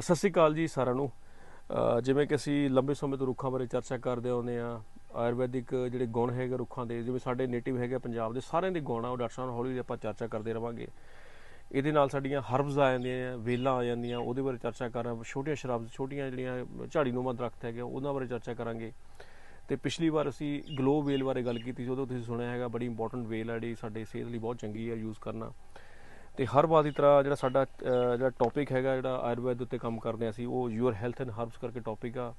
ਸਤਿ ਸ਼੍ਰੀ ਅਕਾਲ ਜੀ ਸਾਰਿਆਂ ਨੂੰ। ਜਿਵੇਂ ਕਿ ਅਸੀਂ ਲੰਬੇ ਸਮੇਂ ਤੋਂ ਰੁੱਖਾਂ ਬਾਰੇ ਚਰਚਾ ਕਰਦੇ ਆਉਂਦੇ ਆ ਆਯੁਰਵੈਦਿਕ ਜਿਹੜੇ ਗੁਣ ਹੈਗੇ ਰੁੱਖਾਂ ਦੇ, ਜਿਵੇਂ ਸਾਡੇ ਨੇਟਿਵ ਹੈਗੇ ਪੰਜਾਬ ਦੇ, ਸਾਰਿਆਂ ਦੇ ਗੁਣ ਆ, ਉਹ ਡਾਕਟਰ ਸਾਹਿਬ ਹੌਲੀ ਹੌਲੀ ਆਪਾਂ ਚਰਚਾ ਕਰਦੇ ਰਵਾਂਗੇ। ਇਹਦੇ ਨਾਲ ਸਾਡੀਆਂ ਹਰਬਸ ਆ ਜਾਂਦੀਆਂ ਵੇਲਾਂ ਆ ਜਾਂਦੀਆਂ, ਉਹਦੇ ਬਾਰੇ ਚਰਚਾ ਕਰਾਂ, ਛੋਟੀਆਂ ਸ਼ਰਾਬ, ਛੋਟੀਆਂ ਜਿਹੜੀਆਂ ਝਾੜੀ ਨੂਮਾ ਦਰਖਤ ਹੈਗੇ, ਉਹਨਾਂ ਬਾਰੇ ਚਰਚਾ ਕਰਾਂਗੇ। ਤੇ ਪਿਛਲੀ ਵਾਰ ਅਸੀਂ ਗਲੋ ਵੇਲ ਬਾਰੇ ਗੱਲ ਕੀਤੀ ਸੀ, ਉਦੋਂ ਤੁਸੀਂ ਸੁਣਿਆ ਹੈਗਾ, ਬੜੀ ਇੰਪੋਰਟੈਂਟ ਵੇਲ ਆ ਜਿਹੜੀ ਸਾਡੇ ਸਿਹਤ ਲਈ ਬਹੁਤ ਚੰਗੀ ਹੈ ਯੂਜ਼ ਕਰਨਾ। ਤੇ ਹਰ ਵਾਰ ਦੀ ਤਰ੍ਹਾਂ ਜਿਹੜਾ ਸਾਡਾ ਜਿਹੜਾ ਟੌਪਿਕ ਹੈਗਾ ਜਿਹੜਾ ਆਯੁਰਵੈਦ ਉੱਤੇ ਕੰਮ ਕਰਦੇ ਹਾਂ ਅਸੀਂ ਉਹ ਯੂਅਰ ਹੈਲਥ ਐਂਡ ਹਰਬਸ ਕਰਕੇ ਟੌਪਿਕ ਆ।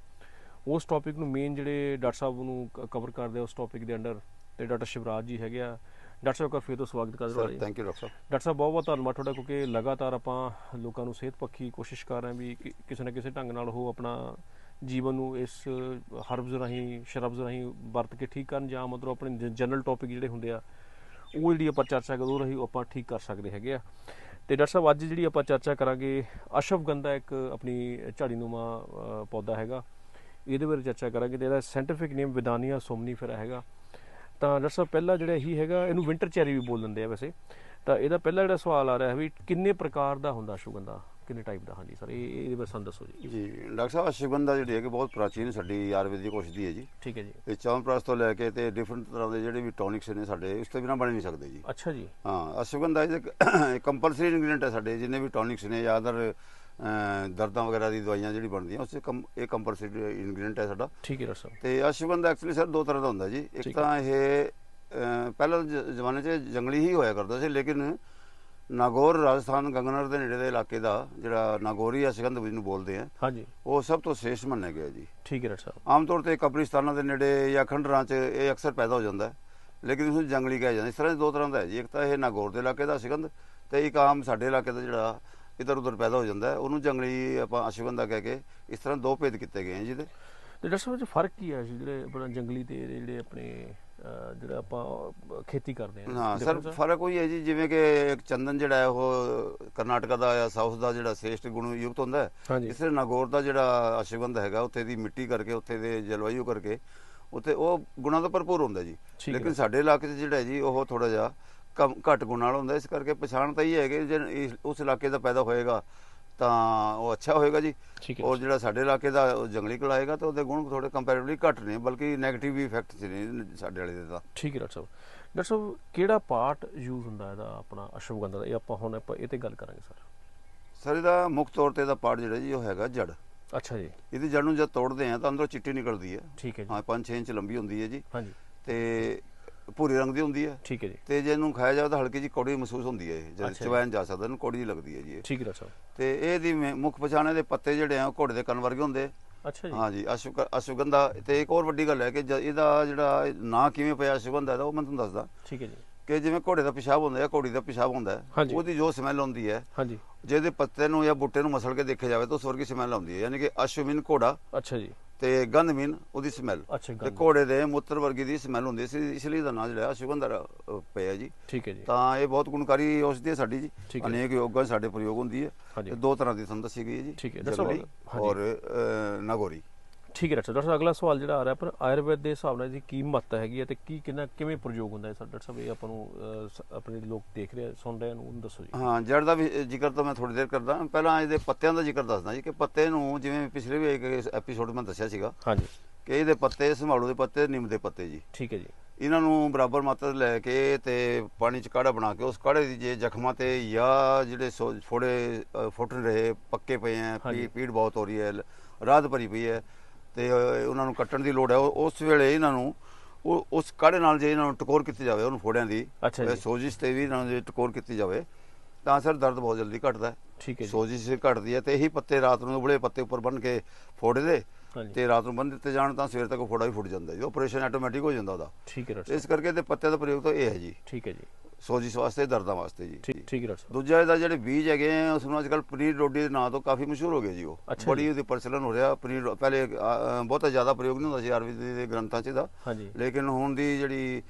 ਉਸ ਟੌਪਿਕ ਨੂੰ ਮੇਨ ਜਿਹੜੇ ਡਾਕਟਰ ਸਾਹਿਬ ਨੂੰ ਕਵਰ ਕਰਦੇ ਆ ਉਸ ਟੌਪਿਕ ਦੇ ਅੰਡਰ ਤੇ ਡਾਕਟਰ ਸ਼ਿਵਰਾਜ ਜੀ ਹੈਗੇ ਆ। ਡਾਕਟਰ ਸਾਹਿਬ ਦਾ ਫਿਰ ਤੋਂ ਸਵਾਗਤ ਕਰਦੇ ਹਾਂ sir ji thank you doctor Sahib. Doctor ਸਾਹਿਬ ਬਹੁਤ ਬਹੁਤ ਧੰਨਵਾਦ ਤੁਹਾਡਾ ਕਿਉਂਕਿ ਲਗਾਤਾਰ ਆਪਾਂ ਲੋਕਾਂ ਨੂੰ ਸਿਹਤ ਪੱਖੀ ਕੋਸ਼ਿਸ਼ ਕਰ ਰਹੇ ਹਾਂ ਵੀ ਕਿਸੇ ਨਾ ਕਿਸੇ ਢੰਗ ਨਾਲ ਉਹ ਆਪਣਾ ਜੀਵਨ ਨੂੰ ਇਸ ਹਰਬਸ ਰਾਹੀਂ ਸ਼ਰਬਸ ਰਾਹੀਂ ਵਰਤ ਕੇ ਠੀਕ ਕਰਨ ਜਾਂ ਮਤਲਬ ਆਪਣੇ ਜਨਰਲ ਟੌਪਿਕ ਜਿਹੜੇ ਹੁੰਦੇ ਆ ਉਹ ਜਿਹੜੀ ਆਪਾਂ ਚਰਚਾ ਕਰੋ ਰਹੀ ਆਪਾਂ ਠੀਕ ਕਰ ਸਕਦੇ ਹੈਗੇ ਆ। ਤੇ ਡਾਕਟਰ ਸਾਹਿਬ, ਅੱਜ ਜਿਹੜੀ ਆਪਾਂ ਚਰਚਾ ਕਰਾਂਗੇ ਅਸ਼ਵਗੰਧਾ ਇੱਕ ਆਪਣੀ ਝਾੜੀਨੁਮਾ ਪੌਦਾ ਹੈਗਾ। ਇਹਦੇ ਬਾਰੇ ਚਰਚਾ ਕਰਾਂਗੇ ਤੇ ਇਹਦਾ ਸਾਇੰਟੀਫਿਕ ਨੇਮ ਵਿਦਾਨੀਆ ਸੋਮਨੀਫੇਰਾ ਹੈਗਾ। ਤਾਂ ਡਾਕਟਰ ਸਾਹਿਬ, ਪਹਿਲਾ ਜਿਹੜਾ ਇਹੀ ਹੈਗਾ, ਇਹਨੂੰ ਵਿੰਟਰ ਚੈਰੀ ਵੀ ਬੋਲ ਦਿੰਦੇ ਆ ਵੈਸੇ। ਤਾਂ ਇਹਦਾ ਪਹਿਲਾ ਜਿਹੜਾ ਸਵਾਲ ਆ ਰਿਹਾ ਹੈ ਵੀ ਕਿੰਨੇ ਪ੍ਰਕਾਰ ਦਾ ਹੁੰਦਾ ਅਸ਼ਵਗੰਧਾ ਕਿੰਨੇ ਟਾਈਪ ਦਾ? ਹਾਂਜੀ ਸਰ ਇਹ ਇਹਦੇ ਬਾਰੇ ਸਾਨੂੰ ਦੱਸੋ ਜੀ। ਜੀ ਡਾਕਟਰ ਸਾਹਿਬ ਅਸ਼ਵਗੰਧਾ ਜਿਹੜੀ ਹੈ ਕਿ ਬਹੁਤ ਪ੍ਰਾਚੀਨ ਸਾਡੀ ਆਯੁਰਵੈਦਿਕ ਔਸ਼ਧੀ ਹੈ ਜੀ। ਠੀਕ ਹੈ ਜੀ। ਇਹ ਚਵਨਪ੍ਰਾਸ਼ ਤੋਂ ਲੈ ਕੇ ਤੇ ਡਿਫਰੈਂਟ ਤਰ੍ਹਾਂ ਦੇ ਜਿਹੜੇ ਵੀ ਟੌਨਿਕਸ ਨੇ ਸਾਡੇ ਉਸ ਤੋਂ ਬਿਨਾਂ ਬਣ ਨਹੀਂ ਸਕਦੇ ਜੀ। ਅੱਛਾ ਜੀ। ਹਾਂ ਅਸ਼ਵਗੰਧਾ ਇੱਕ ਕੰਪਲਸਰੀ ਇਨਗਰੀਡੀਅੰਟ ਹੈ ਸਾਡੇ ਜਿੰਨੇ ਵੀ ਟੌਨਿਕਸ ਨੇ ਜਾਂ ਅਦਰ ਦਰਦਾਂ ਵਗੈਰਾ ਦੀ ਦਵਾਈਆਂ ਜਿਹੜੀ ਬਣਦੀਆਂ ਉਸ 'ਚ ਇਹ ਕੰਪਲਸਰੀ ਇਨਗਰੀਡੀਅੰਟ ਹੈ ਸਾਡਾ। ਠੀਕ ਹੈ ਡਾਕਟਰ ਸਾਹਿਬ। ਤੇ ਅਸ਼ਵਗੰਧਾ ਐਕਚੁਅਲੀ ਸਰ ਦੋ ਤਰ੍ਹਾਂ ਦਾ ਹੁੰਦਾ ਜੀ। ਇੱਕ ਤਾਂ ਇਹ ਪਹਿਲਾਂ ਜ਼ਮਾਨੇ 'ਚ ਜੰਗਲੀ ਹੀ ਹੋਇਆ ਕਰਦਾ ਸੀ ਲੇਕਿਨ ਨਾਗੌਰ ਰਾਜਸਥਾਨ ਗੰਗਨਰ ਦੇ ਨੇੜੇ ਦੇ ਇਲਾਕੇ ਦਾ ਜਿਹੜਾ ਨਾਗੌਰੀ ਅਸ਼ਵਗੰਧ ਜਿਹਨੂੰ ਬੋਲਦੇ ਆ ਹਾਂਜੀ। ਉਹ ਸਭ ਤੋਂ ਸ੍ਰੇਸ਼ਟ ਮੰਨਿਆ ਗਿਆ ਜੀ। ਠੀਕ ਹੈ ਡਾਕਟਰ ਸਾਹਿਬ। ਆਮ ਤੌਰ ਤੇ ਕਬਰਿਸਤਾਨਾਂ ਦੇ ਨੇੜੇ ਜਾਂ ਖੰਡਰਾਂ 'ਚ ਇਹ ਅਕਸਰ ਪੈਦਾ ਹੋ ਜਾਂਦਾ ਹੈ ਲੇਕਿਨ ਇਸ ਨੂੰ ਜੰਗਲੀ ਕਿਹਾ ਜਾਂਦਾ ਇਸ ਤਰ੍ਹਾਂ ਦੇ ਦੋ ਤਰ੍ਹਾਂ ਦਾ ਹੈ ਜੀ। ਇੱਕ ਤਾਂ ਇਹ ਨਾਗੌਰ ਦੇ ਇਲਾਕੇ ਦਾ ਅਸ਼ਵਗੰਧ ਤੇ ਇੱਕ ਆਮ ਸਾਡੇ ਇਲਾਕੇ ਦਾ ਜਿਹੜਾ ਇਧਰ ਉਧਰ ਪੈਦਾ ਹੋ ਜਾਂਦਾ ਹੈ। ਉਹਨੂੰ ਜੰਗਲੀ ਆਪਾਂ ਅਸ਼ਵਗੰਧਾ ਕਹਿ ਕੇ ਇਸ ਤਰ੍ਹਾਂ ਦੋ ਭੇਦ ਕੀਤੇ ਗਏ ਹਨ ਜਿਹਦੇ ਤੇ ਡਾਕਟਰ ਸਾਹਿਬ 'ਚ ਫ਼ਰਕ ਕੀ ਹੈ ਜੀ? ਜਿਹੜੇ ਆਪਣਾ ਜੰਗਲੀ ਤੇ ਜਿਹੜੇ ਆਪਣੇ ਜਿਹੜਾ ਆਪਾਂ ਖੇਤੀ ਕਰਦੇ ਹਾਂ ਹਾਂ ਸਰ ਆ? ਫ਼ਰਕ ਉਹੀ ਹੈ ਜੀ ਜਿਵੇਂ ਕਿ ਇੱਕ ਚੰਦਨ ਜਿਹੜਾ ਹੈ ਉਹ ਕਰਨਾਟਕਾ ਦਾ ਜਾਂ ਸਾਊਥ ਦਾ ਜਿਹੜਾ ਸ੍ਰੇਸ਼ਟ ਗੁਣ ਯੁਕਤ ਹੁੰਦਾ ਹੈ ਇਸ ਨਾਗੌਰ ਦਾ ਜਿਹੜਾ ਅਸ਼ਵਗੰਧ ਹੈਗਾ ਉੱਥੇ ਦੀ ਮਿੱਟੀ ਕਰਕੇ ਉੱਥੇ ਦੇ ਜਲਵਾਯੂ ਕਰਕੇ ਉੱਥੇ ਉਹ ਗੁਣਾਂ ਤੋਂ ਭਰਪੂਰ ਹੁੰਦਾ ਜੀ। ਲੇਕਿਨ ਸਾਡੇ ਇਲਾਕੇ 'ਚ ਜਿਹੜਾ ਜੀ ਉਹ ਥੋੜਾ ਜਿਹਾ ਕਮ ਘੱਟ ਗੁਣਾਂ ਵਾਲਾ ਹੁੰਦਾ ਇਸ ਕਰਕੇ ਪਛਾਣ ਤਾਂ ਇਹ ਹੈ ਕਿ ਉਸ ਇਲਾਕੇ ਦਾ ਪੈਦਾ ਹੋਏਗਾ ਤਾਂ ਉਹ ਅੱਛਾ ਹੋਏਗਾ ਜੀ। ਠੀਕ ਹੈ ਔਰ ਜਿਹੜਾ ਸਾਡੇ ਇਲਾਕੇ ਦਾ ਉਹ ਜੰਗਲੀ ਕਲਾਏਗਾ ਤਾਂ ਉਹਦੇ ਗੁਣ ਥੋੜੇ ਕੰਪੈਰੀਟਿਵਲੀ ਘੱਟ ਨੇ ਬਲਕਿ 네ਗੇਟਿਵ ਵੀ ਇਫੈਕਟ ਨੇ ਸਾਡੇ ਵਾਲੇ ਦੇ ਤਾਂ। ਠੀਕ ਹੈ ਡਾਕਟਰ ਸਾਹਿਬ। ਡਾਕਟਰ ਸਾਹਿਬ ਕਿਹੜਾ ਪਾਰਟ ਯੂਜ਼ ਹੁੰਦਾ ਇਹਦਾ ਆਪਣਾ ਅਸ਼ਵਗੰਧਾ ਦਾ? ਇਹ ਆਪਾਂ ਹੁਣ ਆਪਾਂ ਇਹ ਤੇ ਗੱਲ ਕਰਾਂਗੇ ਸਰ। ਸਰ ਇਹਦਾ ਮੁੱਖ ਤੌਰ ਤੇ ਇਹਦਾ ਪਾਰਟ ਜਿਹੜਾ ਜੀ ਉਹ ਹੈਗਾ ਜੜ ਅੱਛਾ ਜੀ। ਇਹਦੀ ਜੜ ਨੂੰ ਜਦ ਤੋੜਦੇ ਆ ਤਾਂ ਅੰਦਰੋਂ ਚਿੱਟੀ ਨਿਕਲਦੀ ਹੈ। ਠੀਕ ਹੈ ਜੀ। ਹਾਂ 5-6 ਇੰਚ ਲੰਬੀ ਹੁੰਦੀ ਹੈ ਜੀ। ਹਾਂਜੀ। ਤੇ ਭੂਰੇ ਰੰਗ ਦੀ ਹੁੰਦੀ ਹੈ। ਠੀਕ ਹੈ ਜੀ। ਤੇ ਜੇ ਇਹਨੂੰ ਖਾਇਆ ਜਾਵੇ ਤਾਂ ਹਲਕੀ ਜੀ ਕੌੜੀ ਮਹਿਸੂਸ ਹੁੰਦੀ ਹੈ ਇਹ। ਜਦ ਜੀ। ਸਕਦਾ ਇਹਨੂੰ ਕੌੜੀ ਲੱਗਦੀ ਹੈ ਜੀ ਠੀਕ ਹੈ ਸਾਹਿਬ। ਤੇ ਇਹਦੀ ਮੁੱਖ ਪਛਾਣ ਇਹਦੇ ਪੱਤੇ ਜਿਹੜੇ ਆ ਘੋੜੇ ਦੇ ਕੰਨ ਵਰਗੇ ਹੁੰਦੇ। ਅੱਛਾ ਜੀ। ਹਾਂ ਜੀ ਅਸ਼ਵ ਅਸ਼ਵਗੰਧਾ ਤੇ ਇੱਕ ਹੋਰ ਵੱਡੀ ਗੱਲ ਹੈ ਕਿ ਇਹਦਾ ਜਿਹੜਾ ਨਾਂ ਕਿਵੇਂ ਪਿਆ ਅਸ਼ਵਗੰਧਾ ਦਾ ਉਹ ਮੈਂ ਤੁਹਾਨੂੰ ਦੱਸਦਾ। ਠੀਕ ਹੈ ਜੀ। ਕਿ ਜਿਵੇਂ ਘੋੜੇ ਦਾ ਪਿਸ਼ਾਬ ਹੁੰਦਾ ਹੈ ਘੋੜੀ ਦਾ ਪਿਸ਼ਾਬ ਹੁੰਦਾ ਹੈ। ਉਹਦੀ ਜੋ ਸਮੈਲ ਹੁੰਦੀ ਹੈ ਹਾਂਜੀ ਜੇ। ਇਹਦੇ ਪੱਤੇ ਨੂੰ ਜਾਂ ਬੁੱਟੇ ਨੂੰ ਮਸਲ ਕੇ ਦੇਖਿਆ ਜਾਵੇ ਤਾਂ ਉਸ ਵਰਗੀ ਸਮੈਲ ਆਉਂਦੀ ਹੈ। ਯਾਨੀ ਕਿ ਅਸ਼ਵਿਨ ਘੋੜਾ ਅੱਛਾ ਜੀ। ਤੇ ਗੰਧਮੀਨ ਉਹਦੀ ਸਮੈਲ। ਅੱਛਾ ਤੇ ਘੋੜੇ ਦੇ ਮੂਤਰ ਵਰਗੀ ਦੀ ਸਮੈਲ ਹੁੰਦੀ ਸੀ ਇਸ ਲਈ ਦਾ ਨਾਂ ਜਿਹੜਾ ਅਸ਼ਵਗੰਧਾ ਅ, ਪਿਆ ਜੀ। ਠੀਕ ਹੈ ਜੀ। ਤਾਂ ਇਹ ਬਹੁਤ ਗੁਣਕਾਰੀ ਔਸ਼ਧੀ ਹੈ ਸਾਡੀ ਜੀ। ਅਨੇਕ ਯੋਗਾਂ ਸਾਡੇ ਪ੍ਰਯੋਗ ਹੁੰਦੀ ਹੈ। ਤੇ ਦੋ ਤਰ੍ਹਾਂ ਦੀ ਤੁਹਾਨੂੰ ਦੱਸੀ ਗਈ ਹੈ ਜੀ ਠੀਕ ਹੈ, ਦੱਸੋ। ਔਰ ਨਾਗੋਰੀ। ਠੀਕ ਹੈ ਡਾਕਟਰ ਸਾਹਿਬ ਅਗਲਾ ਸਵਾਲ ਜਿਹੜਾ ਆ ਰਿਹਾ ਪਰ ਆਯੁਰਵੈਦ ਦੇ ਹਿਸਾਬ ਨਾਲ ਇਹਦੀ ਕੀ ਮਹੱਤਤਾ ਹੈਗੀ ਹੈ ਤੇ ਕੀ ਕਿੰਨਾ ਕਿਵੇਂ ਪ੍ਰਯੋਗ ਹੁੰਦਾ ਹੈ? ਸਰ ਡਾਕਟਰ ਸਾਹਿਬ ਇਹ ਆਪਾਂ ਨੂੰ ਆਪਣੇ ਲੋਕ ਦੇਖ ਰਹੇ ਸੁਣ ਰਹੇ ਉਹਨੂੰ ਦੱਸੋ ਜੀ। ਹਾਂ ਜੜ ਦਾ ਵੀ ਜ਼ਿਕਰ ਤਾਂ ਮੈਂ ਥੋੜੀ ਦੇਰ ਕਰਦਾ। ਪਹਿਲਾਂ ਇਹਦੇ ਪੱਤਿਆਂ ਦਾ ਜ਼ਿਕਰ ਦੱਸਦਾ ਜੀ ਕਿ ਪੱਤੇ ਨੂੰ ਜਿਵੇਂ ਪਿਛਲੇ ਵੀ ਇੱਕ ਐਪੀਸੋਡ ਮੈਂ ਦੱਸਿਆ ਸੀਗਾ ਹਾਂਜੀ। ਕਿ ਇਹਦੇ ਪੱਤੇ ਸੰਭਾਲੂ ਦੇ ਪੱਤੇ ਨਿੰਮ ਦੇ ਪੱਤੇ ਜੀ। ਠੀਕ ਹੈ ਜੀ। ਇਹਨਾਂ ਨੂੰ ਬਰਾਬਰ ਮਾਤਰਾ ਲੈ ਕੇ ਤੇ ਪਾਣੀ 'ਚ ਕਾੜਾ ਬਣਾ ਕੇ ਉਸ ਕਾੜੇ ਦੀ ਜੇ ਜ਼ਖਮਾਂ ਤੇ ਜਾਂ ਜਿਹੜੇ ਫੋੜੇ ਫੁੱਟ ਰਹੇ ਪੱਕੇ ਪਏ ਆ ਪੀੜ ਬਹੁਤ ਹੋ ਰਹੀ ਹੈ ਰਾਹਤ ਭਰੀ ਪਈ ਹੈ ਤੇ ਉਹਨਾਂ ਨੂੰ ਕੱਟਣ ਦੀ ਲੋੜ ਹੈ। ਉਸ ਵੇਲੇ ਇਹਨਾਂ ਨੂੰ ਉਹ ਉਸ ਕਾੜੇ ਨਾਲ ਜੇ ਇਹਨਾਂ ਨੂੰ ਟਕੋਰ ਕੀਤੀ ਜਾਵੇ ਉਹਨੂੰ ਫੋੜਿਆਂ ਦੀ ਸੋਜਿਸ਼ ਤੇ ਵੀ ਇਹਨਾਂ ਨੂੰ ਜੇ ਟਕੋਰ ਕੀਤੀ ਜਾਵੇ ਤਾਂ ਸਰ ਦਰਦ ਬਹੁਤ ਜਲਦੀ ਘਟਦਾ ਹੈ। ਠੀਕ ਹੈ ਜੀ। ਸੋਜਿਸ਼ ਘਟਦੀ ਹੈ ਤੇ ਇਹੀ ਪੱਤੇ ਰਾਤ ਨੂੰ ਉਬਲੇ ਪੱਤੇ ਉੱਪਰ ਬੰਨ ਕੇ ਫੋੜੇ ਦੇ ਤੇ ਰਾਤ ਨੂੰ ਬੰਨ ਦਿੱਤੇ ਜਾਣ ਤਾਂ ਸਵੇਰ ਤੱਕ ਫੋੜਾ ਵੀ ਫੁੱਟ ਜਾਂਦਾ ਜੀ। ਆਪਰੇਸ਼ਨ ਆਟੋਮੈਟਿਕ ਹੋ ਜਾਂਦਾ ਉਹਦਾ। ਠੀਕ ਹੈ ਇਸ ਕਰਕੇ ਤੇ ਪੱਤੇ ਦਾ ਪ੍ਰਯੋਗ ਤਾਂ ਇਹ ਹੈ ਜੀ। ਠੀਕ ਹੈ ਜੀ। ਸੋਜਿਸ ਵਾਸਤੇ ਦਰਦਾਂ ਵਾਸਤੇ ਜੀ। ਠੀਕ ਠੀਕ ਡਾਕਟਰ ਸਾਹਿਬ। ਦੂਜਾ ਇਹਦਾ ਜਿਹੜੇ ਬੀਜ ਹੈਗੇ ਆ ਉਸ ਨੂੰ ਅੱਜਕੱਲ ਪਨੀਰ ਰੋਡੀ ਦੇ ਨਾਂ ਤੋਂ ਕਾਫੀ ਮਸ਼ਹੂਰ ਹੋ ਗਏ ਜੀ ਉਹ। ਬੜੀ। ਉਹਦੀ ਪ੍ਰਚਲਨ ਹੋ ਰਿਹਾ ਪਨੀਰ ਪਹਿਲੇ ਬਹੁਤਾ ਜ਼ਿਆਦਾ ਪ੍ਰਯੋਗ ਨਹੀਂ ਹੁੰਦਾ ਸੀ ਆਯੁਰਵੇਦ ਦੇ ਗ੍ਰੰਥਾਂ 'ਚ ਦਾ ਹਾਂਜੀ। ਲੇਕਿਨ ਹੁਣ ਦੀ ਜਿਹੜੀ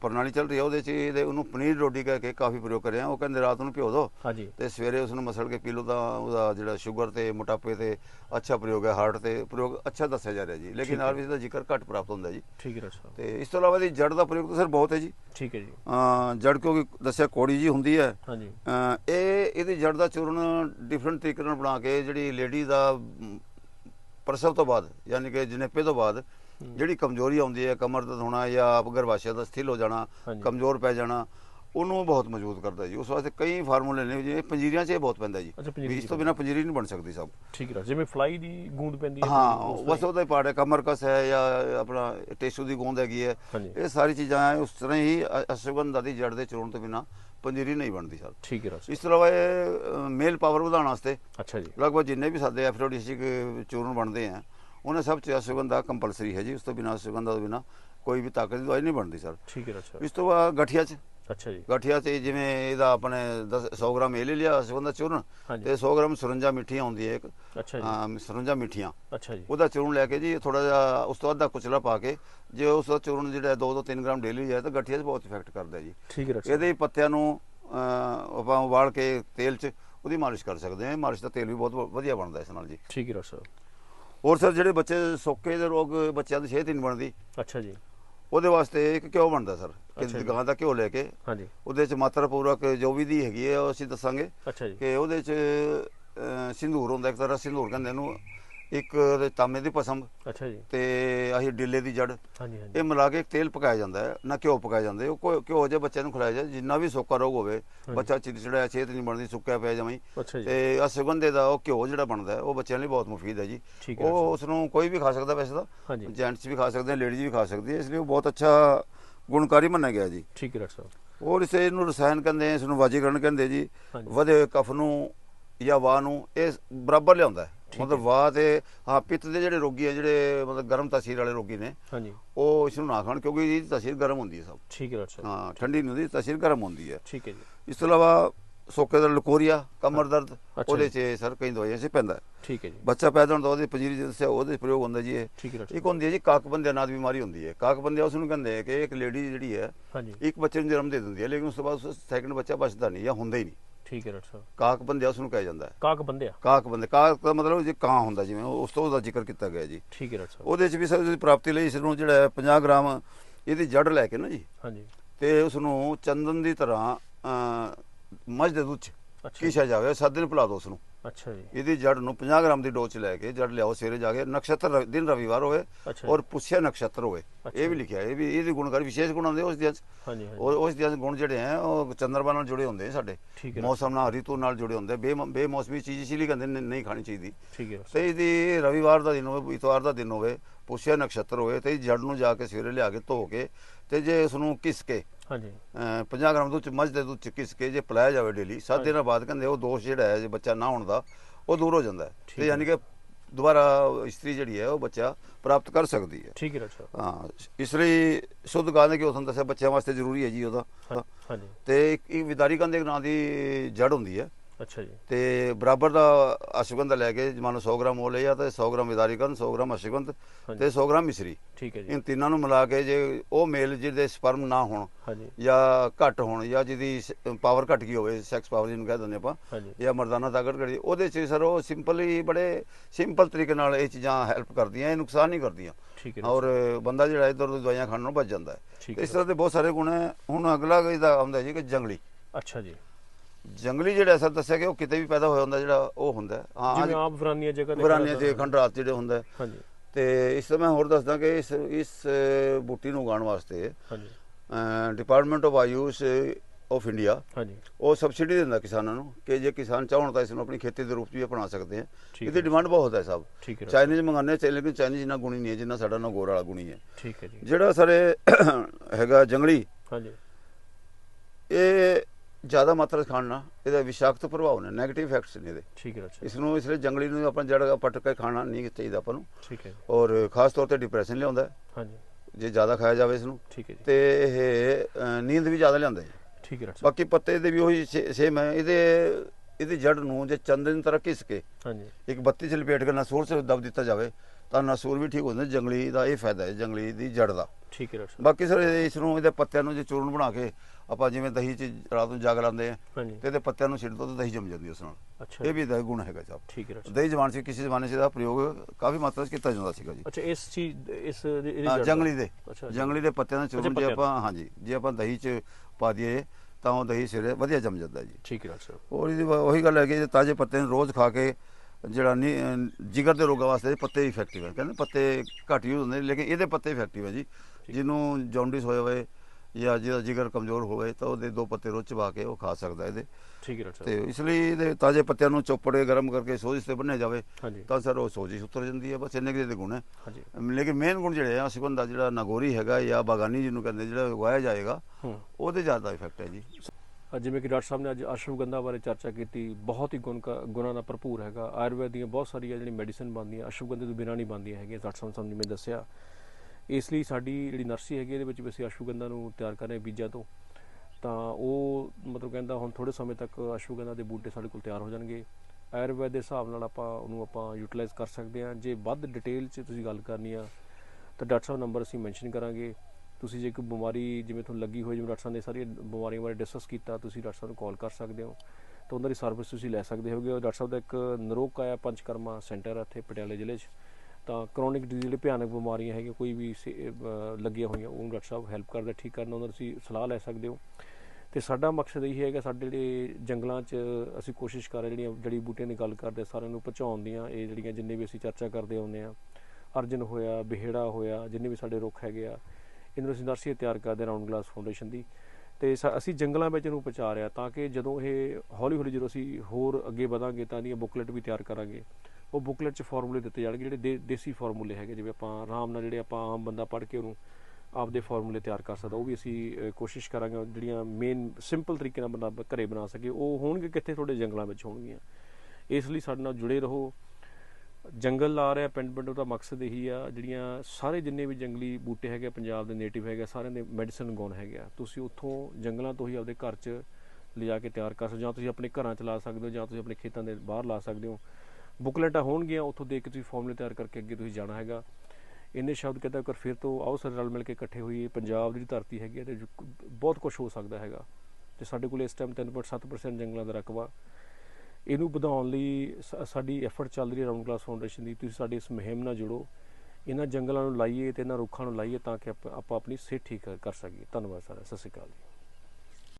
ਪ੍ਰਣਾਲੀ ਚੱਲ ਰਹੀ ਹੈ ਉਹਦੇ ਚ ਇਹਦੇ ਉਹਨੂੰ ਪਨੀਰ ਰੋਟੀ ਕਹਿ ਕੇ ਕਾਫੀ ਪ੍ਰਯੋਗ ਕਰਿਆ। ਉਹ ਕਹਿੰਦੇ ਰਾਤ ਨੂੰ ਭਿਓ ਦੋ। ਹਾਂਜੀ। ਤੇ ਸਵੇਰੇ ਉਸ ਨੂੰ ਮਸਲ ਕੇ ਪੀ ਲਓ ਤਾਂ ਉਹਦਾ ਜਿਹੜਾ ਸ਼ੂਗਰ ਤੇ ਮੋਟਾਪੇ ਤੇ ਅੱਛਾ ਪ੍ਰਯੋਗ ਹੈ ਹਾਰਟ ਤੇ ਪ੍ਰਯੋਗ ਅੱਛਾ ਦੱਸਿਆ ਜਾ ਰਿਹਾ ਜੀ। ਲੇਕਿਨ ਆਯੁਰਵੇਦ ਦਾ ਜ਼ਿਕਰ ਘੱਟ ਪ੍ਰਾਪਤ ਹੁੰਦਾ ਜੀ। ਠੀਕ ਹੈ ਸਾਹਿਬ। ਤੇ ਇਸ ਤੋਂ ਇਲਾਵਾ ਦੀ ਜੜ ਦਾ ਪ੍ਰਯੋਗ ਤਾਂ ਸਰ ਬਹੁਤ ਹੈ ਜੀ। ਠੀਕ ਹੈ ਜੀ। ਜੜ ਕਿਉਂਕਿ ਦੱਸਿਆ ਕੋੜੀ ਜੀ ਹੁੰਦੀ ਹੈ। ਹਾਂਜੀ। ਇਹ ਇਹਦੀ ਜੜ ਦਾ ਚੂਰਨ ਡਿਫਰੈਂਟ ਤਰੀਕੇ ਨਾਲ ਬਣਾ ਕੇ ਜਿਹੜੀ ਲੇਡੀ ਦਾ ਪ੍ਰਸਵ ਤੋਂ ਬਾਅਦ ਯਾਨੀ ਕਿ ਜਨੇਪੇ ਤੋਂ ਬਾਅਦ ਜਿਹੜੀ ਕਮਜ਼ੋਰੀ ਆਉਂਦੀ ਹੈ ਕਮਰ ਦਰਦ ਹੋਣਾ ਜਾਂ ਆਪ ਗਰਭਾਸ਼ਯ ਦਾ ਸਥਿਲ ਹੋ ਜਾਣਾ ਕਮਜ਼ੋਰ ਪੈ ਜਾਣਾ ਉਹਨੂੰ ਬਹੁਤ ਮਜ਼ਬੂਤ ਕਰਦਾ ਜੀ। ਉਸ ਵਾਸਤੇ ਕਈ ਫਾਰਮੂਲੇ ਨੇ ਜਿਵੇਂ ਪੰਜੀਰੀਆਂ 'ਚ ਇਹ ਬਹੁਤ ਪੈਂਦਾ ਜੀ। ਬੀਜ ਤੋਂ ਬਿਨਾ ਪੰਜੀਰੀ ਨਹੀਂ ਬਣ ਸਕਦੀ ਸਭ। ਠੀਕ ਹੈ ਜਿਵੇਂ ਫਲਾਈ ਦੀ ਗੂੰਦ ਪੈਂਦੀ ਹੈ ਹਾਂ ਬਸ ਉਹਦਾ ਹੀ ਪਾੜ ਹੈ ਕਮਰਕਸ ਹੈ ਜਾਂ ਆਪਣਾ ਟੇਸ਼ੂ ਦੀ ਗੂੰਦ ਹੈਗੀ ਹੈ। ਇਹ ਸਾਰੀ ਚੀਜ਼ਾਂ ਉਸ ਤਰ੍ਹਾਂ ਹੀ ਅਸ਼ਵਗੰਧਾ ਦੀ ਜੜ ਦੇ ਚੂਰਨ ਤੋਂ ਬਿਨਾ ਪੰਜੀਰੀ ਨਹੀਂ ਬਣਦੀ ਸਰ। ਠੀਕ ਹੈ ਇਸ ਤੋਂ ਇਲਾਵਾ ਇਹ ਮੇਲ ਪਾਵਰ ਵਧਾਉਣ ਵਾਸਤੇ ਅੱਛਾ ਜੀ। ਲਗਭਗ ਜਿੰਨੇ ਵੀ ਸਾਡੇ ਐਫਰੋਡੀਸਿਕ ਚੂਰਨ ਬਣਦੇ ਆ ਉਹਨਾਂ ਸਭ ਚ ਅਸ਼ਵਗੰਧਾ ਕੰਪਲਸਰੀ ਹੈ ਜੀ ਉਸ ਤੋਂ ਬਿਨਾ ਅਸ਼ਵਗੰਧਾ ਤੋਂ ਬਿਨਾ ਕੋਈ ਵੀ ਤਾਕਤ ਦੀ ਦਵਾਈ ਨਹੀਂ ਬਣਦੀ ਸਰ। ਠੀਕ ਹੈ ਸਾਹਿਬ। ਇਸ ਤੋਂ ਬਾਅਦ ਗਠੀਆ ਚ। ਅੱਛਾ ਜੀ। ਗਠੀਆ ਤੇ ਜਿਵੇਂ ਇਹਦਾ ਆਪਣੇ 10 100 ਗ੍ਰਾਮ ਇਹ ਲੈ ਲਿਆ ਅਸ਼ਵਗੰਧਾ ਚੂਰਨ। ਤੇ 100 ਗ੍ਰਾਮ ਸਰੰਜਾ ਮਿੱਠੀਆਂ ਹੁੰਦੀ ਹੈ ਇੱਕ ਅੱਛਾ ਜੀ। ਹਾਂ ਸਰੰਜਾ ਮਿੱਠੀਆਂ। ਅੱਛਾ ਜੀ। ਉਹਦਾ ਚੂਰਨ ਲੈ ਕੇ ਜੀ ਥੋੜਾ ਜਿਹਾ ਉਸ ਤੋਂ ਅੱਧਾ ਕੁਚਲਾ ਪਾ ਕੇ ਜੇ ਉਸ ਦਾ ਚੂਰਨ ਜਿਹੜਾ 2 ਤੋਂ 3 ਗ੍ਰਾਮ ਡੇਲੀ ਜਾਏ ਤਾਂ ਗਠੀਆ 'ਚ ਬਹੁਤ ਇਫੈਕਟ ਕਰਦਾ ਜੀ। ਠੀਕ ਹੈ ਇਹਦੇ ਪੱਤਿਆਂ ਨੂੰ ਆਪਾਂ ਉਬਾਲ ਕੇ ਤੇਲ 'ਚ ਉਹਦੀ ਮਾਲਿਸ਼ ਕਰ ਸਕਦੇ ਹਾਂ। ਮਾਲਿਸ਼ ਦਾ ਤੇਲ ਵੀ ਬਹੁਤ ਵਧੀਆ ਬਣਦਾ ਇਸ ਨਾਲ ਜੀ। ਠੀਕ ਹੈ ਡਾਕਟਰ ਸਾਹਿਬ। ਹੋਰ ਸਰ ਜਿਹੜੇ ਬੱਚੇ ਸੋਕੇ ਦੇ ਰੋਗ ਬੱਚਿਆਂ ਦੀ ਸਿਹਤ ਨਹੀਂ ਬਣਦੀ। ਅੱਛਾ ਜੀ। ਉਹਦੇ ਵਾਸਤੇ ਇੱਕ ਘਿਓ ਬਣਦਾ ਸਰ ਕਿ। ਗਾਂ ਦਾ ਘਿਓ ਲੈ ਕੇ। ਹਾਂਜੀ। ਉਹਦੇ 'ਚ ਮਾਤਰਾ ਪੂਰਕ ਜੋ ਵੀ ਦੀ ਹੈਗੀ ਹੈ ਉਹ ਅਸੀਂ ਦੱਸਾਂਗੇ ਅੱਛਾ ਜੀ। ਕਿ ਉਹਦੇ 'ਚ ਸਿੰਦੂਰ ਹੁੰਦਾ ਇੱਕ ਤਰ੍ਹਾਂ ਸਿੰਦੂਰ ਕਹਿੰਦੇ ਨੂੰ ਇੱਕ ਤਾਂਬੇ ਦੀ ਪਸਮ ਅੱਛਾ ਜੀ। ਤੇ ਆਹੀ ਡਿੱਲੇ ਦੀ ਜੜ ਹਾਂਜੀ ਹਾਂਜੀ। ਇਹ ਮਿਲਾ ਕੇ ਤੇਲ ਪਕਾਇਆ ਜਾਂਦਾ ਹੈ ਨਾ ਘਿਓ ਪਕਾਇਆ ਜਾਂਦਾ ਉਹ ਘਿਓ- ਜੇ ਬੱਚੇ ਨੂੰ ਖਿਲਾਇਆ ਜਾਏ ਜਿੰਨਾ ਵੀ ਸੋਕਾ ਰੋਗ ਹੋਵੇ ਬੱਚਾ ਚਿੜਚਿੜਾ ਸਿਹਤ ਨਹੀਂ ਬਣਦੀ ਸੁੱਕਿਆ ਪਿਆ ਜਮਾਈ ਅੱਛਾ ਜੀ। ਤੇ ਆ ਸੁਗੰਧੇ ਦਾ ਉਹ ਘਿਓ ਜਿਹੜਾ ਬਣਦਾ ਉਹ ਬੱਚਿਆਂ ਲਈ ਬਹੁਤ ਮੁਫੀਦ ਹੈ ਜੀ। ਉਹ ਉਸ ਨੂੰ ਕੋਈ ਵੀ ਖਾ ਸਕਦਾ ਵੈਸੇ ਤਾਂ। ਜੈਂਟਸ ਵੀ ਖਾ ਸਕਦੇ ਆ ਲੇਡੀਜ਼ ਵੀ ਖਾ ਸਕਦੀ ਹੈ ਇਸ ਲਈ ਉਹ ਬਹੁਤ ਅੱਛਾ ਗੁਣਕਾਰੀ ਮੰਨਿਆ ਗਿਆ ਜੀ। ਠੀਕ ਹੈ ਡਾਕਟਰ ਸਾਹਿਬ। ਔਰ ਇਸੇ ਨੂੰ ਰਸਾਇਣ ਕਹਿੰਦੇ ਆ ਇਸ ਨੂੰ ਵਾਜੀਕਰਨ ਕਹਿੰਦੇ ਜੀ। ਵਧੇ ਕਫ ਨੂੰ ਜਾਂ ਵਾਹ ਨੂੰ ਇਹ ਬਰਾਬਰ ਲਿਆਉਂਦਾ ਹੈ। ਮਤਲਬ ਵਾਹ ਤੇ ਹਾਂ ਪਿੱਤ ਦੇ ਜਿਹੜੇ ਰੋਗੀ ਆ ਜਿਹੜੇ ਮਤਲਬ ਗਰਮ ਤਾਸੀਰ ਵਾਲੇ ਰੋਗੀ ਨੇ ਹਾਂਜੀ। ਉਹ ਇਸ ਨੂੰ ਨਾ ਖਾਣ ਕਿਉਂਕਿ ਇਹਦੀ ਤਾਸੀਰ ਗਰਮ ਹੁੰਦੀ ਹੈ ਸਭ। ਠੀਕ ਹੈ ਡਾਕਟਰ ਸਾਹਿਬ। ਹਾਂ ਠੰਡੀ ਨਹੀਂ ਹੁੰਦੀ ਤਾਸੀਰ ਗਰਮ ਹੁੰਦੀ ਹੈ। ਠੀਕ ਹੈ ਜੀ। ਇਸ ਤੋਂ ਇਲਾਵਾ ਸੋਕੇ ਦਾ ਲਕੋਰੀਆ ਕਮਰ ਦਰਦ ਉਹਦੇ। 'ਚ ਸਰ ਕਈ ਦਵਾਈਆਂ 'ਚ ਪੈਂਦਾ। ਠੀਕ ਹੈ ਜੀ। ਬੱਚਾ ਪੈਦਾ ਹੁੰਦਾ ਉਹਦੀ ਪੰਜੀਰੀ ਜਿਹਾ ਦੱਸਿਆ ਉਹਦੇ ਪ੍ਰਯੋਗ ਹੁੰਦਾ ਜੀ ਇਹ। ਇੱਕ ਹੁੰਦੀ ਹੈ ਜੀ ਕਾਕਬੰਦਿਆ ਨਾਂ ਦੀ ਬਿਮਾਰੀ ਹੁੰਦੀ ਹੈ। ਕਾਕਬੰਦਿਆ ਉਸ ਨੂੰ ਕਹਿੰਦੇ ਆ ਕਿ ਇੱਕ ਲੇਡੀ ਜਿਹੜੀ ਹੈ ਇੱਕ ਬੱਚੇ ਨੂੰ ਜਨਮ ਦੇ ਦਿੰਦੀ ਹੈ ਲੇਕਿਨ ਉਸ ਤੋਂ ਬਾਅਦ ਸੈਕਿੰਡ ਬੱਚਾ ਬਚਦਾ ਨਹੀਂ ਜਾਂ ਹੁੰਦਾ ਹੀ ਨਹੀਂ। ਠੀਕ ਹੈ ਡਾਕਟਰ ਸਾਹਿਬ। ਕਾਕਬੰਦਿਆ ਉਸ ਨੂੰ ਕਿਹਾ ਜਾਂਦਾ ਹੈ। ਕਾਕ ਬੰਦਿਆ? ਕਾਕ ਬੰਦੇ ਕਾਕ ਦਾ ਮਤਲਬ ਜੇ ਕਾਂ ਹੁੰਦਾ ਜਿਵੇਂ ਉਸ ਤੋਂ ਉਹਦਾ ਜ਼ਿਕਰ ਕੀਤਾ ਗਿਆ ਜੀ। ਠੀਕ ਹੈ ਡਾਕਟਰ ਸਾਹਿਬ। ਉਹਦੇ 'ਚ ਵੀ ਸਰ ਦੀ ਪ੍ਰਾਪਤੀ ਲਈ ਇਸ ਨੂੰ ਜਿਹੜਾ ਹੈ 50 ਗ੍ਰਾਮ ਇਹਦੀ ਜੜ ਲੈ ਕੇ ਨਾ ਜੀ। ਹਾਂਜੀ। ਤੇ ਉਸ ਨੂੰ ਚੰਦਨ ਦੀ ਤਰ੍ਹਾਂ ਮੱਝ ਦੇ ਦੁੱਧ 'ਚ। ਕੀਸ਼ਾ ਜਾਵੇ ਸੱਤ ਦਿਨ ਪਿਲਾ ਦਿਓ ਉਸ ਨੂੰ ਅੱਛਾ ਜੀ। ਇਹਦੀ ਜੜ ਨੂੰ 50 ਗ੍ਰਾਮ ਦੀ ਡੋਜ਼ 'ਚ ਲੈ ਕੇ ਜੜ ਲਿਆਓ ਸਵੇਰੇ ਜਾ ਕੇ ਨਕਸ਼ਤਰ ਦਿਨ ਰਵੀਵਾਰ ਹੋਵੇ ਔਰ ਪੁੱਛਿਆ ਨਕਸ਼ਤਰ ਹੋਵੇ। ਇਹ ਵੀ ਲਿਖਿਆ ਹੈ। ਇਹ ਵੀ ਇਹਦੀ ਗੁਣਕਾਰੀ ਵਿਸ਼ੇਸ਼ ਗੁਣ ਹੁੰਦੇ ਉਸ 'ਚ। ਹਾਂਜੀ ਉਹ ਉਸ ਦੀਆਂ ਗੁਣ ਜਿਹੜੇ ਆ ਉਹ ਚੰਦਰਮਾ ਨਾਲ ਜੁੜੇ ਹੁੰਦੇ ਸਾਡੇ। ਹੈ। ਮੌਸਮ ਨਾਲ ਰਿਤੂ ਨਾਲ ਜੁੜੇ ਹੁੰਦੇ ਬੇ ਬੇਮੌਸਮੀ ਚੀਜ਼ ਇਸ ਲਈ ਕਹਿੰਦੇ ਨਹੀਂ ਖਾਣੀ ਚਾਹੀਦੀ। ਠੀਕ ਹੈ। ਤੇ ਇਹਦੀ ਰਵੀਵਾਰ ਦਾ ਦਿਨ ਹੋਵੇ ਇਤਵਾਰ ਦਾ ਦਿਨ ਹੋਵੇ ਪੁੱਛਿਆ ਨਕਸ਼ਤਰ ਹੋਵੇ ਤੇ ਜੜ ਨੂੰ ਜਾ ਕੇ ਸਵੇਰੇ ਲਿਆ ਕੇ ਧੋ ਕੇ ਤੇ ਜੇ ਉਸ ਨੂੰ ਕਿਸ ਕੇ। ਹਾਂਜੀ। ਅਹ 50 ਗ੍ਰਾਮ ਦੁੱਧ ਮੱਝ ਦੇ ਦੁੱਧ ਚ ਕਿਸ ਕੇ ਜੇ ਪਿਲਾਇਆ ਜਾਵੇ ਡੇਲੀ 7 ਦਿਨਾਂ ਬਾਅਦ ਕਹਿੰਦੇ ਉਹ ਦੋਸ਼ ਜਿਹੜਾ ਹੈ ਜੇ ਬੱਚਾ ਨਾ ਹੋਣ ਦਾ ਉਹ ਦੂਰ ਹੋ ਜਾਂਦਾ ਤੇ। ਯਾਨੀ ਕਿ ਦੁਬਾਰਾ ਇਸਤਰੀ ਜਿਹੜੀ ਹੈ ਉਹ ਬੱਚਾ ਪ੍ਰਾਪਤ ਕਰ ਸਕਦੀ ਹੈ। ਠੀਕ ਹੈ ਡਾਕਟਰ ਹਾਂ ਇਸ ਲਈ ਸ਼ੁੱਧ ਗਾਂ ਦੇ ਘਿਓ ਤੁਹਾਨੂੰ ਦੱਸਿਆ ਬੱਚਿਆਂ ਵਾਸਤੇ ਜ਼ਰੂਰੀ ਹੈ ਜੀ ਉਹਦਾ। ਹਾਂਜੀ। ਤੇ ਇੱਕ ਵਿਦਾਰੀ ਕੰਦੇ ਨਾਂ ਦੀ ਜੜ ਹੁੰਦੀ ਹੈ। ਅੱਛਾ ਜੀ। ਤੇ ਬਰਾਬਰ ਦਾ ਅਸ਼ਗੰਧ ਲੈ ਕੇ ਮੰਨ ਲਓ 100 ਗ੍ਰਾਮ ਉਹ ਲਿਆ ਤੇ 100 ਗ੍ਰਾਮ ਵਿਦਾਰੀ ਕਰਨ 100 ਗ੍ਰਾਮ ਅਸ਼ਗੰਧ ਹਾਂਜੀ। ਤੇ 100 ਗ੍ਰਾਮ ਮਿਸਰੀ। ਠੀਕ ਹੈ ਜੀ। ਇਨ ਤਿੰਨਾਂ ਨੂੰ ਮਿਲਾ ਕੇ ਜੇ ਉਹ ਮੇਲ ਜਿਹਦੇ ਸਪਰਮ ਨਾ ਹੋਣ ਜਾਂ ਘੱਟ ਹੋਣ ਜਾਂ ਜਿਹਦੀ ਪਾਵਰ ਘਟ ਗਈ ਹੋਵੇ ਸੈਕਸ ਪਾਵਰ ਜਿਹਨੂੰ ਕਹਿ ਦਿੰਦੇ ਆਪਾਂ ਜਾਂ ਮਰਦਾਨਾ ਤਾਕਤ ਘਟੀ ਉਹਦੇ ਚ ਸਰ ਉਹ ਸਿੰਪਲੀ ਬੜੇ ਸਿੰਪਲ ਤਰੀਕੇ ਨਾਲ ਇਹ ਚੀਜ਼ਾਂ ਹੈਲਪ ਕਰਦੀਆਂ ਇਹ ਨੁਕਸਾਨ ਨਹੀਂ ਕਰਦੀਆਂ। ਠੀਕ ਹੈ ਔਰ ਬੰਦਾ ਜਿਹੜਾ ਇਧਰ ਉਧਰ ਦਵਾਈਆਂ ਖਾਣ ਨੂੰ ਬਚ ਜਾਂਦਾ ਹੈ। ਤੇ ਇਸ ਤਰ੍ਹਾਂ ਦੇ ਬਹੁਤ ਸਾਰੇ ਗੁਣ ਹੈ। ਹੁਣ ਅਗਲਾ ਇਹਦਾ ਆਉਂਦਾ ਜੀ ਕਿ ਜੰਗਲੀ। ਅੱਛਾ ਜੀ। ਜੰਗਲੀ ਜਿਹੜਾ ਸਰ ਦੱਸਿਆ ਕਿ ਉਹ ਕਿਤੇ ਵੀ ਪੈਦਾ ਹੋਇਆ ਹੁੰਦਾ ਜਿਹੜਾ ਉਹ ਹੁੰਦਾ ਹੈ। ਜਿਵੇਂ ਆਪ ਫਰਾਨੀਆਂ ਜਗ੍ਹਾ ਤੇ ਵਰਾਨੀਆਂ ਚ ਖੰਡਰਾਤ ਜਿਹੜੇ ਹੁੰਦਾ। ਹਾਂਜੀ। ਤੇ ਇਸ ਤੋਂ ਮੈਂ ਹੋਰ ਦੱਸਦਾ ਕਿ ਇਸ ਇਸ ਬੂਟੀ ਨੂੰ ਉਗਾਉਣ ਵਾਸਤੇ ਹਾਂਜੀ। Department of Ayush of India ਹਾਂਜੀ। ਉਹ ਸਬਸਿਡੀ ਦਿੰਦਾ ਕਿਸਾਨਾਂ ਨੂੰ ਕਿ ਜੇ ਕਿਸਾਨ ਚਾਹਣ ਤਾਂ ਇਸ ਨੂੰ ਆਪਣੀ ਖੇਤੀ ਦੇ ਰੂਪ 'ਚ ਵੀ ਅਪਣਾ ਸਕਦੇ ਆ ਇਹਦੀ। ਡਿਮਾਂਡ ਬਹੁਤ ਹੈ ਸਭ। ਚਾਈਨੀਜ਼ ਮੰਗਾਉਂਦੇ ਚਾਹੀਏ ਲੇਕਿਨ ਚਾਈਨੀਜ਼ ਇੰਨਾ ਗੁਣੀ ਨਹੀਂ ਹੈ ਜਿੰਨਾ ਸਾਡਾ ਨਗੋਰ ਵਾਲਾ ਗੁਣੀ ਹੈ। ਠੀਕ ਹੈ ਜੀ। ਜਿਹੜਾ ਸਾਰੇ ਹੈਗਾ ਜੰਗਲੀ ਹਾਂਜੀ। ਇਹ ਜ਼ਿਆਦਾ ਮਾਤਰਾ 'ਚ ਖਾਣ ਨਾਲ ਇਹਦਾ ਵਿਸ਼ਾਕਤ ਪ੍ਰਭਾਵ ਨੇ 네ਗੇਟਿਵ ਇਫੈਕਟਸ ਨੇ ਇਹਦੇ। ਠੀਕ ਹੈ ਅੱਛਾ ਇਸ ਨੂੰ ਇਸ ਲਈ ਜੰਗਲੀ ਨੂੰ ਆਪਾਂ ਜੜ ਪੱਟ ਕੇ ਖਾਣਾ ਨਹੀਂ ਚਾਹੀਦਾ ਆਪਾਂ ਨੂੰ। ਠੀਕ ਹੈ ਔਰ ਖਾਸ ਤੌਰ ਤੇ ਡਿਪਰੈਸ਼ਨ ਲਿਆਉਂਦਾ ਹਾਂਜੀ। ਜੇ ਜ਼ਿਆਦਾ ਖਾਇਆ ਜਾਵੇ ਇਸ ਨੂੰ ਠੀਕ ਹੈ ਜੀ। ਤੇ ਇਹ ਨੀਂਦ ਵੀ ਜ਼ਿਆਦਾ ਲਿਆਉਂਦਾ ਹੈ। ਠੀਕ ਹੈ ਅੱਛਾ ਬਾਕੀ ਪੱਤੇ ਦੇ ਵੀ ਉਹੀ ਸੇਮ ਹੈ। ਇਹਦੇ ਇਹਦੀ ਜੜ ਨੂੰ ਜੇ ਚੰਦਨ ਤਰ੍ਹਾਂ ਘਿਸ ਕੇ ਹਾਂਜੀ। ਇੱਕ ਬੱਤੀ ਚ ਲਪੇਟ ਕੇ ਨਾ ਸੂਰ ਚ ਦਬ ਦਿੱਤਾ ਜਾਵੇ ਤਾਂ ਨਸੂਰ ਵੀ ਠੀਕ ਹੋ ਜਾਂਦਾ ਜੰਗਲੀ ਦਾ ਇਹ ਫਾਇਦਾ ਹੈ ਜੰਗਲੀ ਦੀ ਜੜ ਦਾ। ਠੀਕ ਹੈ ਡਾਕਟਰ ਬਾਕੀ ਸਰ ਇਸ ਨੂੰ ਇਹਦੇ ਪੱਤਿਆਂ ਨੂੰ ਜੇ ਚੂਰਨ ਬਣਾ ਕੇ ਆਪਾਂ ਜਿਵੇਂ ਦਹੀਂ 'ਚ ਰਾਤ ਨੂੰ ਜਗ ਲਾਉਂਦੇ ਆ ਹਾਂਜੀ। ਤੇ ਇਹਦੇ ਪੱਤਿਆਂ ਨੂੰ ਛਿੜ ਦੋ ਤਾਂ ਦਹੀਂ ਜੰਮ ਜਾਂਦੀ ਉਸ ਨਾਲ। ਅੱਛਾ। ਇਹ ਵੀ ਦਾ ਗੁਣ ਹੈਗਾ ਸਾਹਿਬ ਠੀਕ ਹੈ ਡਾਕਟਰ ਦਹੀਂ ਜਵਾਨ ਸੀ ਕਿਸੇ ਜ਼ਮਾਨੇ 'ਚ ਇਹਦਾ ਪ੍ਰਯੋਗ ਕਾਫੀ ਮਾਤਰਾ 'ਚ ਕੀਤਾ ਜਾਂਦਾ ਸੀਗਾ ਜੀ। ਅੱਛਾ ਇਸ ਚੀਜ਼ ਇਸ ਇਹਦੀ- ਇਹਦੀ ਹਾਂ, ਜੜ ਦਾ? ਜੰਗਲੀ ਦੇ। ਅੱਛਾ ਜੰਗਲੀ ਦੇ ਪੱਤਿਆਂ ਦਾ ਚੂਰਨ ਜੇ ਪੱਤਿਆਂ ਆਪਾਂ ਹਾਂਜੀ ਜੇ ਆਪਾਂ ਦਹੀਂ 'ਚ ਪਾ ਦਈਏ ਤਾਂ ਉਹ ਦਹੀਂ ਸਿਰੇ ਵਧੀਆ ਜੰਮ ਜਾਂਦਾ ਜੀ। ਠੀਕ ਹੈ ਡਾਕਟਰ ਸਾਹਿਬ। ਔਰ ਇਹਦੀ ਵਾ- ਉਹੀ ਗੱਲ ਹੈ ਕਿ ਜੇ ਤਾਜ਼ੇ ਪੱਤੇ ਨੂੰ ਰੋਜ਼ ਖਾ ਕੇ ਜਿਹੜਾ ਜਿਗਰ ਦੇ ਰੋਗਾਂ ਵਾਸਤੇ ਪੱਤੇ ਇਫੈਕਟਿਵ ਹੈ ਕਹਿੰਦੇ ਪੱਤੇ ਘੱਟ ਯੂਜ਼ ਹੁੰਦੇ ਲੇਕਿਨ ਇਹਦੇ ਪੱਤੇ ਇਫੈਕਟਿਵ ਹੈ ਜੀ। ਜਿਹਨੂੰ ਜੌਂਡਿਸ ਹੋਏ ਹੋਏ ਜਾਂ ਜਿਹਦਾ ਜਿਗਰ ਕਮਜ਼ੋਰ ਹੋਵੇ ਤਾਂ ਉਹਦੇ ਦੋ ਪੱਤੇ ਰੋਜ਼ ਚਬਾ ਕੇ ਉਹ ਖਾ ਸਕਦਾ ਇਹਦੇ। ਠੀਕ ਹੈ ਡਾਕਟਰ ਤੇ ਇਸ ਲਈ ਇਹਦੇ ਤਾਜ਼ੇ ਪੱਤਿਆਂ ਨੂੰ ਚੋਪੜੇ ਗਰਮ ਕਰਕੇ ਸੋਜਿਸ਼ ਤੇ ਬੰਨਿਆ ਜਾਵੇ ਤਾਂ ਸਰ ਉਹ ਸੋਜਿਸ਼ ਉਤਰ ਜਾਂਦੀ ਹੈ ਬਸ ਇੰਨੇ ਕੁ ਦੇ ਗੁਣ ਹੈ ਲੇਕਿਨ ਮੇਨ ਗੁਣ ਜਿਹੜੇ ਆ ਸਿਕੰਦ ਜਿਹੜਾ ਨਗੋਰੀ ਹੈਗਾ ਜਾਂ ਬਾਗਾਨੀ ਜਿਹਨੂੰ ਕਹਿੰਦੇ ਜਿਹੜਾ ਉਗਾਇਆ ਜਾਏਗਾ ਉਹਦੇ ਜ਼ਿਆਦਾ ਇਫੈਕਟ ਹੈ ਜੀ। ਜਿਵੇਂ ਕਿ ਡਾਕਟਰ ਸਾਹਿਬ ਨੇ ਅੱਜ ਅਸ਼ਵਗੰਧਾ ਬਾਰੇ ਚਰਚਾ ਕੀਤੀ, ਬਹੁਤ ਹੀ ਗੁਣ ਗੁਣਾਂ ਨਾਲ ਭਰਪੂਰ ਹੈਗਾ। ਆਯੁਰਵੈਦ ਦੀਆਂ ਬਹੁਤ ਸਾਰੀਆਂ ਜਿਹੜੀ ਮੈਡੀਸਨ ਬਣਦੀਆਂ ਅਸ਼ਵਗੰਧੇ ਤੋਂ ਬਿਨਾਂ ਨਹੀਂ ਬਣਦੀਆਂ ਹੈਗੀਆਂ, ਡਾਕਟਰ ਸਾਹਿਬ ਸਾਨੂੰ ਜਿਵੇਂ ਦੱਸਿਆ। ਇਸ ਲਈ ਸਾਡੀ ਜਿਹੜੀ ਨਰਸਰੀ ਹੈਗੀ, ਇਹਦੇ ਵਿੱਚ ਵੀ ਅਸੀਂ ਅਸ਼ਵਗੰਧਾ ਨੂੰ ਤਿਆਰ ਕਰ ਰਹੇ ਹਾਂ ਬੀਜਾਂ ਤੋਂ। ਤਾਂ ਉਹ ਮਤਲਬ ਕਹਿੰਦਾ ਹੁਣ ਥੋੜੇ ਸਮੇਂ ਤੱਕ ਅਸ਼ਵਗੰਧਾ ਦੇ ਬੂਟੇ ਸਾਡੇ ਕੋਲ ਤਿਆਰ ਹੋ ਜਾਣਗੇ। ਆਯੁਰਵੈਦ ਦੇ ਹਿਸਾਬ ਨਾਲ ਆਪਾਂ ਉਹਨੂੰ ਆਪਾਂ ਯੂਟਿਲਾਈਜ਼ ਕਰ ਸਕਦੇ ਹਾਂ। ਜੇ ਵੱਧ ਡਿਟੇਲ 'ਚ ਤੁਸੀਂ ਗੱਲ ਕਰਨੀ ਆ, ਤਾਂ ਡਾਕਟਰ ਸਾਹਿਬ ਨੰਬਰ ਅਸੀਂ ਮੈਂਸ਼ਨ ਕਰਾਂਗੇ। ਤੁਸੀਂ ਜੇ ਕੋਈ ਬਿਮਾਰੀ ਜਿਵੇਂ ਤੁਹਾਨੂੰ ਲੱਗੀ ਹੋਈ, ਜਿਵੇਂ ਡਾਕਟਰ ਸਾਹਿਬ ਨੇ ਸਾਰੀਆਂ ਬਿਮਾਰੀਆਂ ਬਾਰੇ ਡਿਸਕਸ ਕੀਤਾ, ਤੁਸੀਂ ਡਾਕਟਰ ਸਾਹਿਬ ਨੂੰ ਕਾਲ ਕਰ ਸਕਦੇ ਹੋ। ਤਾਂ ਉਹਨਾਂ ਦੀ ਸਰਵਿਸ ਤੁਸੀਂ ਲੈ ਸਕਦੇ ਹੋਗੇ। ਔਰ ਡਾਕਟਰ ਸਾਹਿਬ ਦਾ ਇੱਕ ਨਰੋਕ ਆਇਆ ਪੰਚਕਰਮਾ ਸੈਂਟਰ ਹੈ ਇੱਥੇ ਪਟਿਆਲੇ ਜ਼ਿਲ੍ਹੇ 'ਚ। ਤਾਂ ਕ੍ਰੋਨਿਕ ਡਿਜ਼ੀਜ਼ ਜਿਹੜੇ ਭਿਆਨਕ ਬਿਮਾਰੀਆਂ ਹੈਗੀਆਂ, ਕੋਈ ਵੀ ਸੇ- ਲੱਗੀਆਂ ਹੋਈਆਂ, ਉਹਨੂੰ ਡਾਕਟਰ ਸਾਹਿਬ ਹੈਲਪ ਕਰਦੇ, ਠੀਕ ਕਰਨ ਉਹਨਾਂ ਦੀ ਤੁਸੀਂ ਸਲਾਹ ਲੈ ਸਕਦੇ ਹੋ। ਤੇ ਸਾਡਾ ਮਕਸਦ ਇਹੀ ਹੈਗਾ, ਸਾਡੇ ਜਿਹੜੇ ਜੰਗਲਾਂ 'ਚ ਅਸੀਂ ਕੋਸ਼ਿਸ਼ ਕਰ ਰਹੇ, ਜਿਹੜੀਆਂ, ਜੜੀ ਬੂਟੀਆਂ ਦੀ ਗੱਲ ਕਰਦੇ, ਸਾਰਿਆਂ ਨੂੰ ਪਹੁੰਚਾਉਣ ਦੀਆਂ, ਇਹ ਜਿਹੜੀਆਂ ਜਿੰਨੇ ਵੀ ਅਸੀਂ ਚਰਚਾ ਕਰਦੇ ਆਉਂਦੇ ਆ ਅਰਜਨ ਹੋਇਆ, ਬਿਹੜਾ ਹੋਇਆ, ਜਿੰਨੇ ਵੀ ਸਾਡੇ ਰੁੱਖ ਹੈਗੇ ਆ ਇਹਨੂੰ ਅਸੀਂ ਨਰਸਰੀ ਤਿਆਰ ਕਰਦੇ ਰਾਉਂਡ ਗਲਾਸ ਫਾਊਂਡੇਸ਼ਨ ਦੀ। ਤੇ ਸ- ਅਸੀਂ ਜੰਗਲਾਂ ਵਿੱਚ ਇਹਨੂੰ ਪਹੁੰਚਾ ਰਿਹਾ ਤਾਂ ਕਿ ਜਦੋਂ ਇਹ ਹੌਲੀ ਹੌਲੀ ਜਦੋਂ ਅਸੀਂ ਹੋਰ ਅੱਗੇ ਵਧਾਂਗੇ ਤਾਂ ਇਹਦੀਆਂ ਬੁਕਲੇਟ ਵੀ ਤਿਆਰ ਕਰਾਂਗੇ। ਉਹ ਬੁਕਲੇਟ 'ਚ ਫਾਰਮੂਲੇ ਦਿੱਤੇ ਜਾਣਗੇ ਜਿਹੜੇ ਦੇ- ਦੇਸੀ ਫਾਰਮੂਲੇ ਹੈਗੇ, ਜਿਵੇਂ ਆਪਾਂ ਆਰਾਮ ਨਾਲ ਜਿਹੜੇ ਆਪਾਂ ਆਮ ਬੰਦਾ ਪੜ੍ਹ ਕੇ ਉਹਨੂੰ ਆਪਦੇ ਫਾਰਮੂਲੇ ਤਿਆਰ ਕਰ ਸਕਦਾ। ਉਹ ਵੀ ਅਸੀਂ ਕੋਸ਼ਿਸ਼ ਕਰਾਂਗੇ ਜਿਹੜੀਆਂ ਮੇਨ ਸਿੰਪਲ ਤਰੀਕੇ ਨਾਲ ਬੰਦਾ ਬ- ਘਰੇ ਬਣਾ ਸਕੇ। ਉਹ ਹੋਣਗੇ ਕਿੱਥੇ? ਤੁਹਾਡੇ ਜੰਗਲਾਂ ਵਿੱਚ ਹੋਣਗੀਆਂ। ਇਸ ਲਈ ਸਾਡੇ ਨਾਲ ਜੁੜੇ ਰਹੋ। ਜੰਗਲ ਲਾ ਰਿਹਾ ਪਿੰਡ ਪਿੰਡ ਉਹਦਾ ਮਕਸਦ ਇਹੀ ਆ ਜਿਹੜੀਆਂ ਸਾਰੇ ਜਿੰਨੇ ਵੀ ਜੰਗਲੀ ਬੂਟੇ ਹੈਗੇ ਆ, ਪੰਜਾਬ ਦੇ ਨੇਟਿਵ ਹੈਗੇ ਆ, ਸਾਰਿਆਂ ਦੇ ਮੈਡੀਸਨ ਗੁਣ ਹੈਗੇ ਆ ਤੁਸੀਂ ਉੱਥੋਂ ਜੰਗਲਾਂ ਤੋਂ ਹੀ ਆਪਦੇ ਘਰ 'ਚ ਲਿਜਾ ਕੇ ਤਿਆਰ ਕਰ ਸਕਦੇ ਹੋ ਜਾਂ ਤੁਸੀਂ ਆਪਣੇ ਘਰਾਂ 'ਚ ਲਾ ਸਕਦੇ ਹੋ ਜਾਂ ਤੁਸੀਂ ਆਪਣੇ ਖੇਤਾਂ ਦੇ ਬਾਹਰ ਲਾ ਸਕਦੇ ਹੋ। ਬੁਕਲੈਟਾਂ ਹੋਣਗੀਆਂ ਉੱਥੋਂ ਦੇਖ ਕੇ ਤੁਸੀਂ ਫਾਰਮੂਲੇ ਤਿਆਰ ਕਰਕੇ ਅੱਗੇ ਤੁਸੀਂ ਜਾਣਾ ਹੈਗਾ। ਇੰਨੇ ਸ਼ਬਦ ਕਹਿੰਦਾ ਕਰ ਫਿਰ ਤੋਂ ਆਓ ਸਾਰੇ ਰਲ ਮਿਲ ਕੇ ਇਕੱਠੇ ਹੋਈਏ ਪੰਜਾਬ ਦੀ ਧਰਤੀ ਹੈਗੀ ਹੈ ਤੇ ਬਹੁਤ ਕੁਝ ਹੋ ਸਕਦਾ ਹੈਗਾ। ਤੇ ਸਾਡੇ ਕੋਲ ਇਸ ਟਾਈਮ 3.7% ਜੰਗਲਾਂ ਦਾ ਰਕਬਾ ਇਹਨੂੰ ਵਧਾਉਣ ਲਈ ਸਾ- ਸਾਡੀ ਐਫਰਟ ਚੱਲ ਰਹੀ ਹੈ ਰਾਉਂਡ ਗਲਾਸ ਫਾਊਂਡੇਸ਼ਨ ਦੀ। ਤੁਸੀਂ ਸਾਡੀ ਇਸ ਮੁਹਿੰਮ ਨਾਲ ਜੁੜੋ। ਇਹਨਾਂ ਜੰਗਲਾਂ ਨੂੰ ਲਾਈਏ ਤੇ ਇਹਨਾਂ ਰੁੱਖਾਂ ਨੂੰ ਲਾਈਏ ਤਾਂ ਕਿ ਆਪ- ਆਪਾਂ ਆਪਣੀ ਸਿਹਤ ਠੀਕ ਕਰ ਸਕੀਏ। ਧੰਨਵਾਦ ਸਾਰਾ ਸਤਿ ਸ਼੍ਰੀ ਅਕਾਲ ਜੀ।